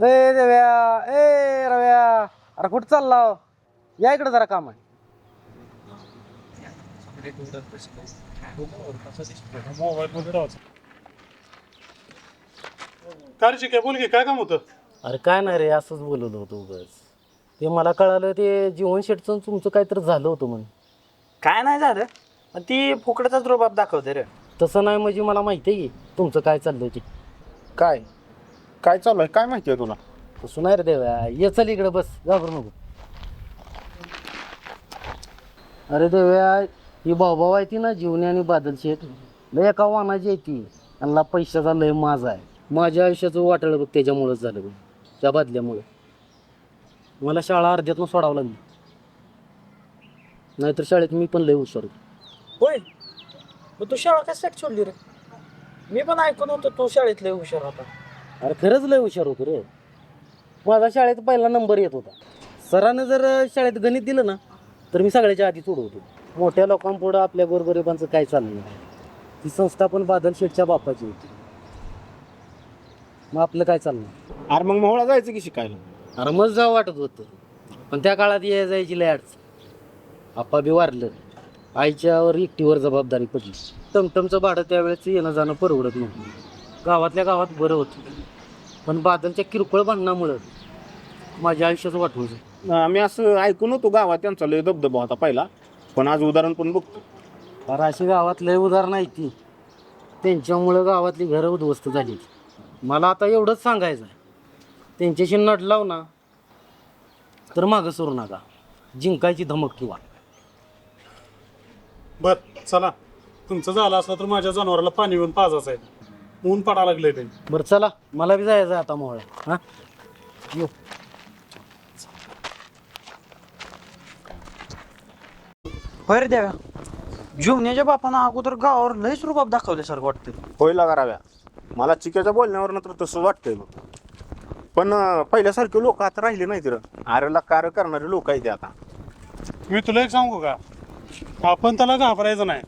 ए देव्या ए रव्या. अरे कुठं चालला हो? या इकडे जरा काम आहे काय बोल की काय काम होतं? अरे काय नाही रे असंच बोलवलं होतं उगाच. ते मला कळालं ते जीवन शेटचं तुमचं काहीतरी झालं होतं म्हणून काय नाही झालं. पण ती फुकटाचाच रोबाब दाखवते रे. तसं नाही म्हणजे मला माहिती आहे की तुमचं काय चाललंय ते काय? काय चालू आहे? काय माहिती आहे तुला? तसं नाही रे देव्या ये चल इकडे बस. घाबरू नको अरे देव्या ही भाऊ आहे ती ना जीवनी आणि बादल शेठ लय एका वाहनाची आहे ती. आणि पैशाचा लय माझा आहे. माझ्या आयुष्याचं वाटलं बघ त्याच्यामुळंच झालं बघ. त्या बदल्यामुळं. मला शाळा अर्ध्यातून सोडावं लागली. नाहीतर शाळेत मी पण लय हुशार होतो. होय? मग तू शाळा कशासाठी सोडली रे? मी पण ऐकून होतो तू शाळेत लय हुशार होता. अरे खरंच लय हुशार होतो रे. माझा शाळेत पहिला नंबर येत होता. सरानं जर शाळेत गणित दिलं ना तर मी सगळ्याच्या आधी सोडवतो मोठ्या लोकांपुढं आपल्या गोरगरिबांचं काय चाललं नाही. ती संस्था पण बादल शेठच्या बापाची होती. मग आपलं काय चाललं अरे मग मोहळा जायचं की शिकायला? अरे मग जावं वाटत होतं. पण त्या काळात ये जायची लय अडचण. आप्पा बी वारलं. आईच्यावर एकटीवर जबाबदारी पडली. टमटमचं भाडं त्यावेळेस येणं जाणं परवडत नव्हतं. गावातल्या गावात बरं होतं. पण बादलच्या किरकोळ भांडणामुळं माझ्या आयुष्याचं वाटवं झालं. आम्ही असं ऐकून होतो गावात त्यांचा लय दबदबा होता पहिला. पण आज उदाहरण पण बघतो. अरे अशी गावात लय उदाहरणं आहेत ती. त्यांच्यामुळं गावातली घरं उद्ध्वस्त झाली मला आता एवढंच सांगायचं आहे. त्यांच्याशी नट लाव ना तर मागं सरू नका. जिंकायची धमक ठेवा. बर चला. तुमचं झालं असलं तर माझ्या जनावराला पाणी येऊन पाजायचं आहे. ऊन पडा लागले ते. बरं चला. मला बी जायचं आहे आता मोहळा हां? येऊ. होय रे द्याव्या जुमण्याच्या बापानं अगोदर गावावर लयच रुबाब दाखवल्यासारखं वाटतं होयला कराव्या मला चिक्याच्या बोलण्यावर तर तसं वाटतंय बघ. पण अं, पहिल्यासारखे लोक आता राहिले नाही तर आरेला कार्य करणारे लोक आहेत ते आता. मी तुला एक सांगू का? आपण त्याला घाबरायचं नाही.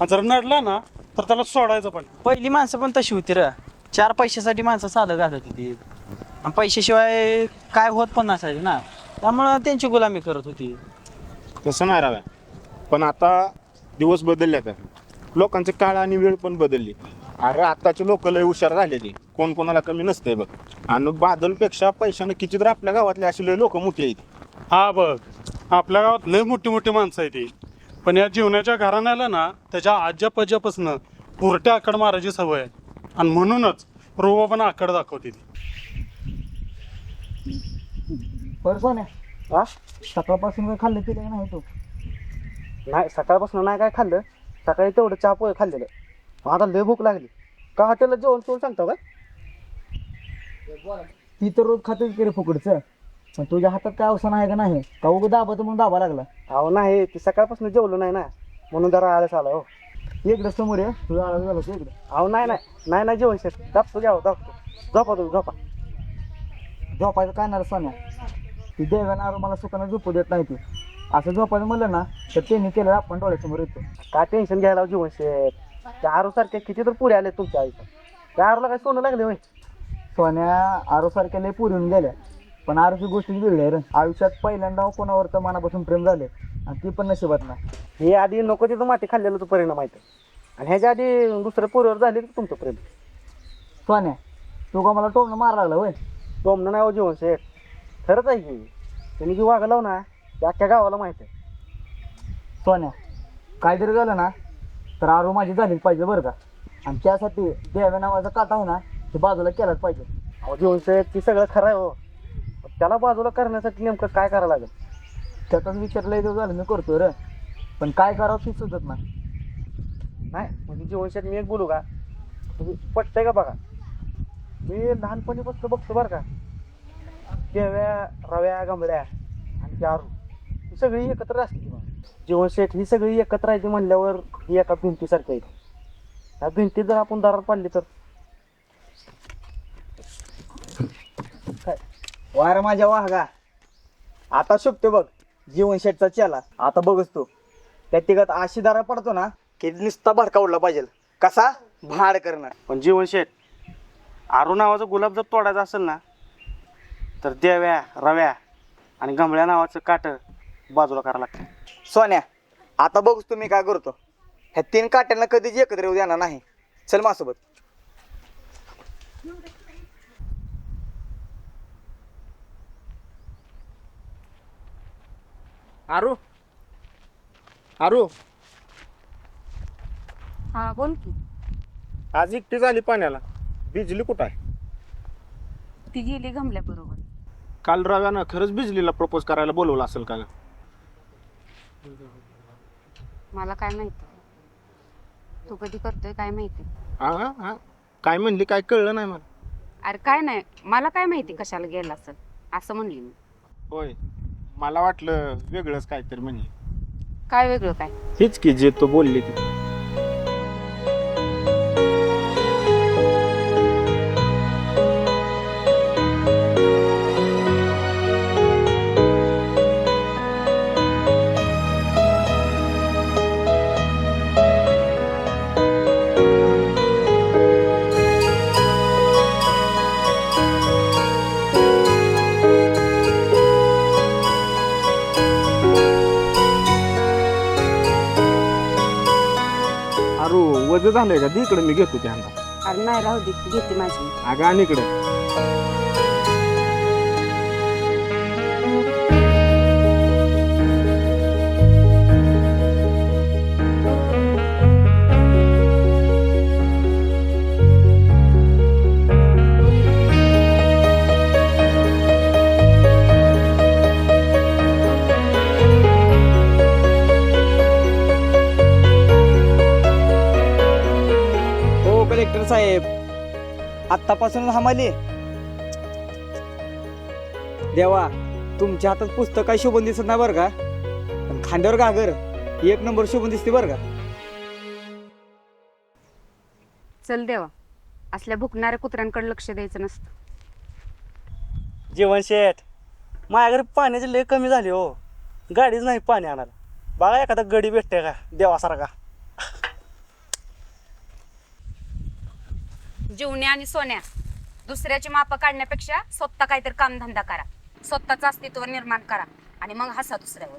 आणि जर नडला ना तर त्याला सोडायचं पण. पहिली माणसं पण तशी होती रे. चार पैशासाठी माणसं साधं घालत होती. आणि पैशाशिवाय काय होत पण नसायचे ना. त्यामुळं त्यांची गुलामी करत होती. तसं नाही राव्या पण आता दिवस बदलले आता. लोकांचे काळ आणि वेळ पण बदलली. अरे आताचे लोक लय हुशार झाले ते. कोण कोणाला कमी नसते बघ. आणि बादलपेक्षा पैशानं किती तर आपल्या गावातले असे लय लोक मोठी आहेत. हा बघ. आपल्या गावात लय मोठी मोठी माणसं आहे ती पण या जीवनाच्या घराण्याला ना त्याच्या आज्या पज्यापासनं पुरट्या आकड मारायची सवय आहे. आणि म्हणूनच रोबा पण आकड दाखवते ती. बरं हा? सकाळपासून काही खाल्लं पिलं नाही तू? नाही सकाळपासून नाही काय खाल्लं. सकाळी तेवढं चहा पोहे खाल्लेलं. आता लय भूक लागली. का हॉटेलला जेवण चोळ सांगता का? ती तर रोज खातो की रे फुकडचं पण तुझ्या हातात काय अवसान आहे का नाही? का उगं दाबा म्हणून दाबा लागला? अहो नाही ती सकाळपासून जेवलो नाही ना. म्हणून जरा आळस आला हो. इकडे समोर आहे तुझा आवाज झाला इकडे? अहो नाही नाही. नाही नाही जेवण शेत. दाबतो घ्यावं दाबतो. झोपा तुम्ही झोपा. झोपायचं काय नाही सोन्या. ती देवानं आरो मला सुखानं झोपू देत नाही ती. असं झोपायचं म्हणलं ना तर त्यांनी केलं आपण डोळ्यासमोर येतो. काय टेन्शन घ्यायला जीवन शेत? त्या आरू सारखे किती तर पुढे आले तुमच्या आयुष्यात त्या आरूला काय सोनं लागले होय? सोन्या आरो सारख्या लय पुरून गेल्या. पण आरोची गोष्टी वेगळी आहे रे. आयुष्यात पहिल्यांदा कोणावर तर मनापासून प्रेम झाले आणि ती पण नशिबात नाही. हे आधी नको तिथं माती खाल्लेलं तो परिणाम आहे आणि ह्याच्या आधी दुसऱ्या पोरीवर झाले की तुमचं प्रेम. सोन्या तू का मला टोमणं मारा लागला होय? टोमनं नाही हो जीवन शेठ. खरंच आहे की. त्यांनी जी वागलाव ना ते अख्ख्या गावाला माहीत आहे. सोन्या काय जरी झालं ना तर आरो माझी झालीच पाहिजे बरं का? आणि त्यासाठी देव्या नावाचा काटा आहे ना ते बाजूला केलाच पाहिजे. अहो जीवन शेठ ती सगळं खरं आहे हो. त्याला बाजूला करण्यासाठी नेमकं काय करावं लागेल? त्याचाच विचार लय दिवस झालं मी करतो रे. पण काय करावं ते सुचत नाही. नाही म्हणजे जीवनशात मी एक बोलू का? म्हणजे पटतंय का बघा? मी लहानपणीपासून बघतो बरं का. केव्या रव्या गंबड्या आणि चारू ही सगळी एकत्र असते जीवनशेठ ही सगळी एकत्र राहायची म्हणल्यावर ही एका भिंतीसारखी येते ह्या भिंतीत जर आपण दारात पाडली तर? काय? वार माझ्या वाहगा आता शोभते बघ. जीवन शेटचा चेला. आता बघच तू. त्या तिघात अशी दारा पडतो ना की नुसता भडका उडला पाहिजे. कसा? भाड करणं पण जीवन शेठ आरू नावाचा गुलाब जर तोडायचा असेल ना तर देव्या रव्या आणि गमळ्या नावाचं काट बाजूला करावं लागतं. सोन्या आता बघच तुम्ही काय करतो. ह्या तीन काट्यांना कधीच एकत्र येऊ देणार नाही. चल माझ्यासोबत आरू? आरू? हा बोल की. आज एकटी झाली पाण्याला. बिजली कुठं आहे? ती गेली गमल्या बरोबर काल रव्यानं खरंच बिजलीला प्रपोज करायला बोलवलं असेल का ग? मला काय माहिती. तू कधी करतोय काय माहिती? हा हा, हा. काय म्हणली काय कळलं नाही मला. अरे काय नाही मला काय माहिती कशाला गेला असेल. असं म्हणली मी. होय. मला वाटलं वेगळंच काहीतरी म्हणजे काय वेगळं काय? हेच की जे तो बोलली ती. झालंय का? दे इकडे मी घेतो त्या हातात अरे नाही राहू दे घेते माझी. अगं आणि इकडे. आत्तापासून हमाली देवा तुमच्या हातात पुस्तक काय शोभून दिसत नाही बरं का? पण खांद्यावर घागर एक नंबर शोभून दिसते बरं का? चल देवा असल्या भुकणाऱ्या कुत्र्यांकडे लक्ष द्यायचं नसतं. जीवन शेठ माझ्या घरी पाण्याची लय कमी झाली हो. गाडीच नाही पाणी आणायला. बघा एखादा गडी भेटते का देवासारखा? जीवण्या आणि सोन्या. दुसऱ्याची मापं काढण्यापेक्षा स्वतः काहीतरी कामधंदा करा. स्वतःचं अस्तित्व निर्माण करा आणि मग हसा दुसऱ्यावर.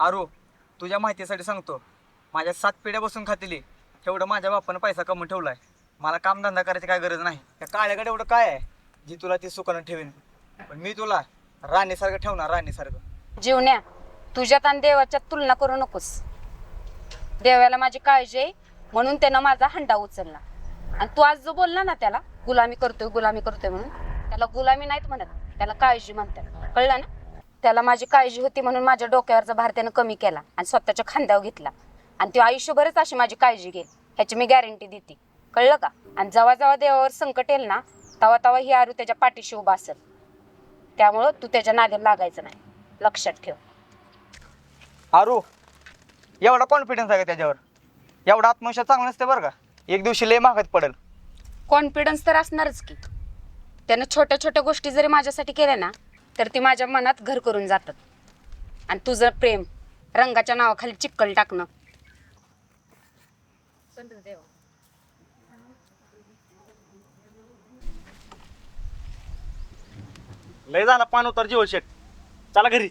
आरू तुझ्या माहितीसाठी सांगतो. माझ्या सात पिढ्या बसून खातेली तेवढं माझ्या बापानं पैसा कमवून ठेवलाय. मला कामधंदा करायची काय गरज नाही. त्या काळ्याकडे एवढं काय आहे? जी तुला ती सुखानं ठेवीन. पण मी तुला राणीसारखं ठेवणार राणीसारखं. जीवण्या तुझ्यात आणि देवाच्यात तुलना करू नकोस. देवाला माझी काळजी आहे. म्हणून त्यानं माझा हंडा उचलला. आणि तू आज जो बोलला ना त्याला गुलामी करतोय गुलामी करतोय म्हणून त्याला गुलामी नाहीत म्हणत त्याला काळजी म्हणतात. कळलं ना? त्याला माझी काळजी होती म्हणून माझ्या डोक्यावरचा भार त्यानं कमी केला आणि स्वतःच्या खांद्यावर घेतला. आणि तो आयुष्यभरच अशी माझी काळजी घेईल ह्याची मी गॅरंटी देते. कळलं का? आणि जेव्हा जेव्हा देवावर संकट येईल ना तेव्हा तेव्हा ही आरू त्याच्या पाठीशी उभा असेल. त्यामुळं तू त्याच्या नाद्याला लागायचं नाही. लक्षात ठेव. आरू एवढा कॉन्फिडन्स आहे का त्याच्यावर? एवढा आत्मविश्वास चांगला नसते बरं का. एक दिवशी लय मागत पडेल. कॉन्फिडन्स तर असणारच की. त्यानं छोट्या छोट्या गोष्टी जरी माझ्यासाठी केल्या ना तर ती माझ्या मनात घर करून जातात. आणि तुझं प्रेम रंगाच्या नावाखाली चिक्कल टाकणं. लय झाला पान उतर जीवन शेठ चला घरी.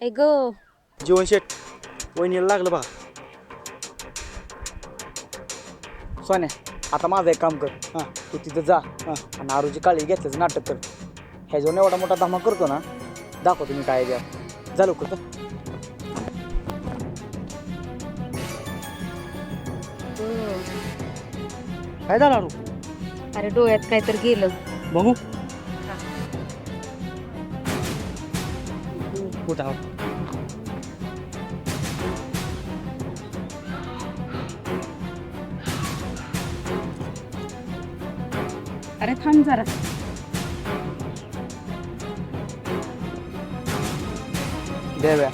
ऐ जीवन शेट वहिनीला लागलं बा. सोन्या आता माझं एक काम कर. हां. तू तिथं जा. हां. आणि काळी घेतल्याचं नाटक कर. ह्याच्यावर एवढा मोठा धमा करतो ना दाखव तुम्ही काय द्या झालो का काय झालं अरे डोळ्यात काहीतरी गेलं. बघू. कुठं आहो? अरे थांब जरा देव्या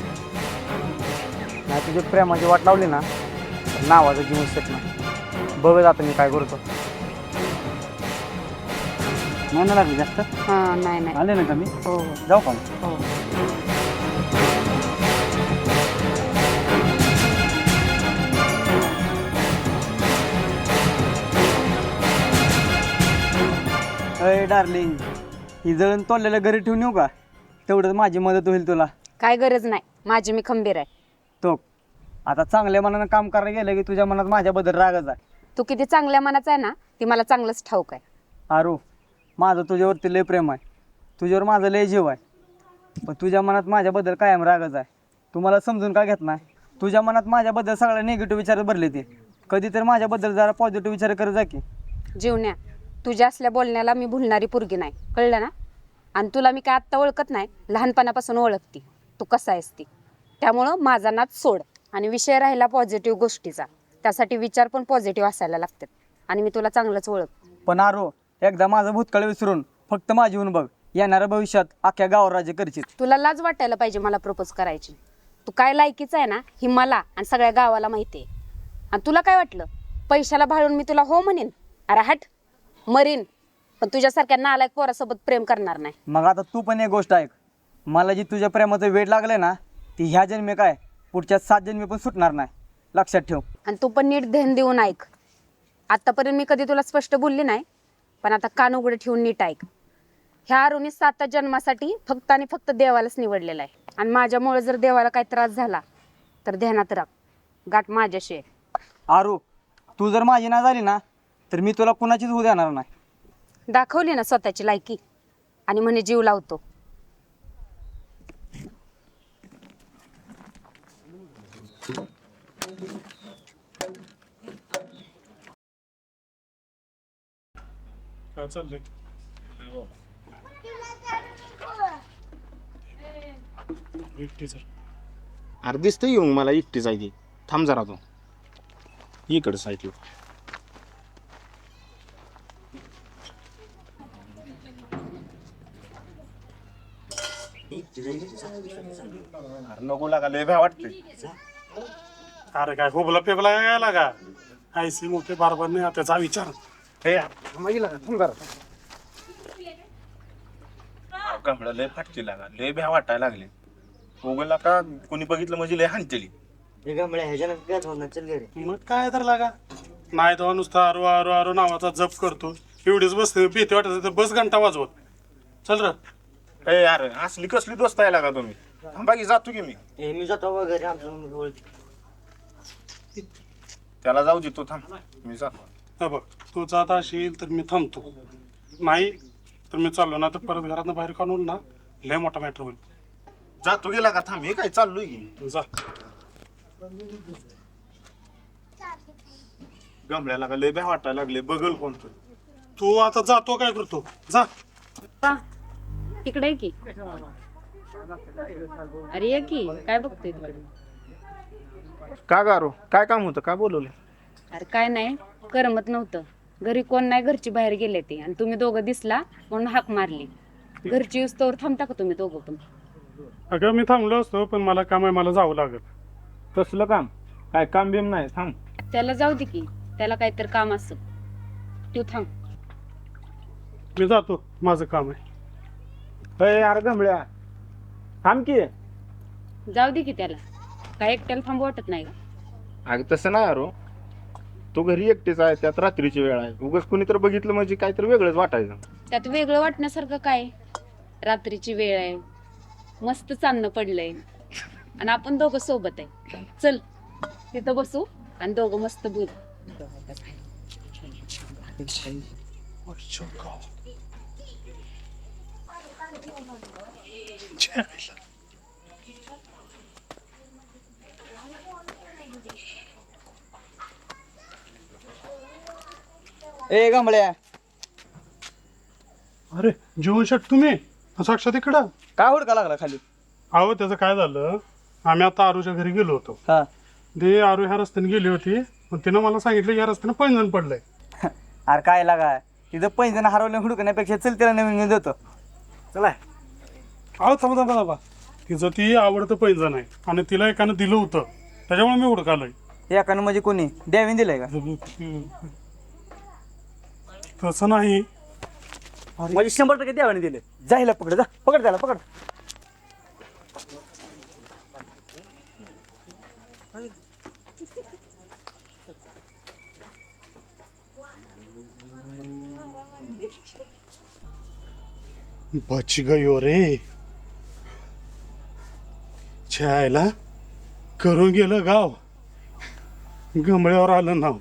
नाही तुझ्या प्रेमाची वाट लावली ना तर नावाचं जीवन ना. बघ आता मी काय करतो. नाही ना लागली जास्त? हा नाही नाही. आले ना का मी? हो. हो जाऊ का हो. अय डार्लिंग ही जळण तोडलेलं घरी ठेवून येऊ का? तेवढंच माझी मदत होईल तुला. काय गरज नाही. माझी मी खंबीर आहे. तो. आता चांगल्या मनानं काम करायला गेलं की तुझ्या मनात माझ्याबद्दल रागच आहे तू किती चांगल्या मनाचा आहे ना ती मला चांगलंच ठाऊक आहे. आरू माझं तुझ्यावरती लय प्रेम आहे. तुझ्यावर माझं लय जीव आहे. पण तुझ्या मनात माझ्याबद्दल कायम रागच आहे. तू मला समजून का घेत नाही? तुझ्या मनात माझ्याबद्दल सगळ्या निगेटिव्ह विचार भरले ते. कधी तर माझ्याबद्दल जरा पॉझिटिव्ह विचार कर जा की. जीवन्या तुझ्या असल्या बोलण्याला मी भुलणारी पुरगी नाही. कळलं ना? आणि तुला मी काय आत्ता ओळखत नाही लहानपणापासून ओळखती. तू कसा आहेस ती? त्यामुळं माझा नाद सोड आणि विषय राहिला पॉझिटिव्ह गोष्टीचा. त्यासाठी विचार पण पॉझिटिव्ह असायला लागतात. आणि मी तुला चांगलंच ओळख पण आरो एकदा माझं भूतकाळ विसरून फक्त माझी होऊन बघ. येणाऱ्या भविष्यात अख्ख्या गावावर राज्य करशील. तुला लाज वाटायला पाहिजे मला प्रपोज करायची. तू काय लायकीचं आहे ना ही मला आणि सगळ्या गावाला माहिती आहे. आणि तुला काय वाटलं? पैशाला भाळून मी तुला हो म्हणेन? अरे हट. मरीन. पण तुझ्यासारख्या नालायक पोरासोबत प्रेम करणार नाही. मग आता तू पण एक गोष्ट ऐक. मला जी तुझ्या प्रेमाचं वेळ लागलंय ना ती ह्या जन्मी काय? पुढच्या सात जन्मी पण सुटणार नाही. लक्षात ठेव. आणि तू पण नीट ध्यान देऊन ऐक. आतापर्यंत मी कधी तुला स्पष्ट बोलली नाही पण आता कान उघडे ठेवून नीट ऐक. ह्या अरुणी सात जन्मासाठी फक्त आणि फक्त देवालाच निवडलेला आहे. आणि माझ्यामुळे जर देवाला काही त्रास झाला तर ध्यानात राख गाठ माझ्याशी आहे. आरू तू जर माझी ना झाली ना तर मी तुला कुणाचीच होऊ देणार नाही. दाखवली ना स्वतःची लायकी. आणि म्हणे जीव लावतो. काय चाललंय? एकटी सर अरे दिसतं येऊन मला एकटीच आहे ती. थांब जरा तू. इकडं साईडला अरे नको लागा लय भ्या वाटतंय. अरे काय होबला पेबला काय लागा. आयसी मोठे बारबार नाही त्याचा विचार. हे मागिला थांब जरा कमळा लय फाटते लागा लय भ्या वाटायला लागले. उगला का कोणी बघितलं म्हणजे लय हानतेली मग काय तर लागा. नाही तो नुसता आरो आरो आरो नावाचा जप करतो. एवढीच बसते भीती वाटत तर बस घंटा वाजवत. चल र. ए यार असली कसली दोस्त आहे लागा तुम्ही? थांबा की जातो की मी. मी जातो घरी आमचं त्याला जाऊ देतो थांब. मी जातो. हा बघ तू जात असेल तर मी थांबतो. नाही तर मी चाललो ना तर परत घरातनं बाहेर काढून ना. लय मोठा मॅटर होईल. जातो गेला का? थांब हे काय चाललोय की? जा. गमल्याला का लय भ्या वाटायला लागले बघल कोणतं. तू आता जातो काय करतो? जा. इकडे ये की? अरे ये की. काय बघतोय तिकडे का गारो? काय काम होतं? का बोलवलं अरे काय नाही. करमत नव्हतं. घरी कोण नाही घरची बाहेर गेले ते. आणि तुम्ही दोघं दिसला म्हणून हाक मारली. घरची युस्तवर थांबता का तुम्ही दोघं पण? अगं मी थांबलो असतो पण मला काम आहे मला जावं लागेल कसलं काम? काय काम बिम नाही थांब. त्याला जाऊ दे की. त्याला काहीतरी काम असं. तू थांब. मी जातो. माझं काम आहे. अय यार गमळ्या थांब की. जाऊ दे की त्याला. काय एकट्याला थांबू वाटत नाही का अगं तसं नाही अरो. तो घरी एकटीच आहे त्यात रात्रीची वेळ आहे. उगाच कुणी तर बघितलं म्हणजे काहीतरी वेगळंच वाटायचं. त्यात वेगळं वाटण्यासारखं काय? रात्रीची वेळ आहे. मस्त चांदणं पडलंय. आणि आपण दोघं सोबत आहे. चल तिथं बसू आणि दोघं मस्त बोल. ए गंबळ्या अरे जीवन शेट तुम्ही? साक्षात इकडं. काय हुडका लागला खाली? अहो त्याचं काय झालं? आम्ही आता आरूच्या घरी गेलो होतो. हा. ते आरू ह्या रस्त्याने गेली होती. पण तिनं मला सांगितलं या रस्त्याने पैंजण पडलंय. अरे काय लागा. तिथं पैंजण हरवलं हुडकण्यापेक्षा चल तिला नवीन घेऊन देतो. चला. अहो थांबा थांबा थांबा. तिचं ती आवडतं पैंजण आहे. आणि तिला एकानं दिलं होतं. त्याच्यामुळे मी हुडकालोय. एकानं म्हणजे कोणी? द्यावीन दिलंय का? तसं नाही. म्हणजे शंभर टक्के द्यावाने दिले जायला पकड जा. पकड त्याला पकड. बच गयो रे. छायला करून गेलं गाव. गमळ्यावर आलं नाव.